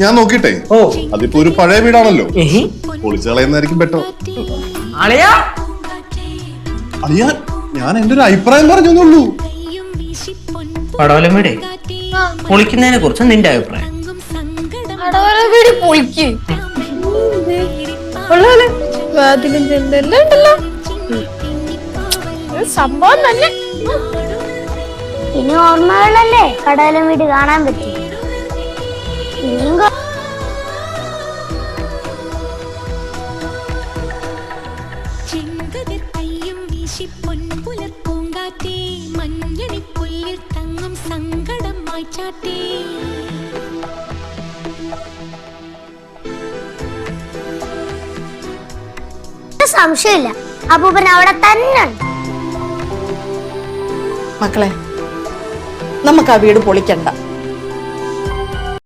ഞാൻ നോക്കിട്ടെ ഓ. അതിപ്പോ ഒരു പഴയ വീടാണല്ലോ. പൊളിച്ചു കളയുന്നതായിരിക്കും ബെറ്റർ. അളിയാ. അളിയാ ഞാൻ എന്റെ ഒരു അഭിപ്രായം പറഞ്ഞൊന്നുള്ളൂ പടവലം വീടേ. പൊളിക്കുന്നതിനെ കുറിച്ച് നിന്റെ അഭിപ്രായം. വീട് പൊളിക്ക്. കൊള്ളാലേ. വാതിലും ചെന്തെല്ലാം ഉണ്ടല്ലോ. ഒരു സംഭവം തന്നെ ഇനി ഓർമ്മകളല്ലേ? കടലും വീട് കാണാൻ പറ്റി. വീശി തങ്ങും സങ്കടം സംശയമില്ല. അപ്പൂപ്പൻ അവിടെ തന്നെ ഉണ്ട്. മക്കളെ നമുക്ക് ആ വീട് പൊളിക്കണ്ട.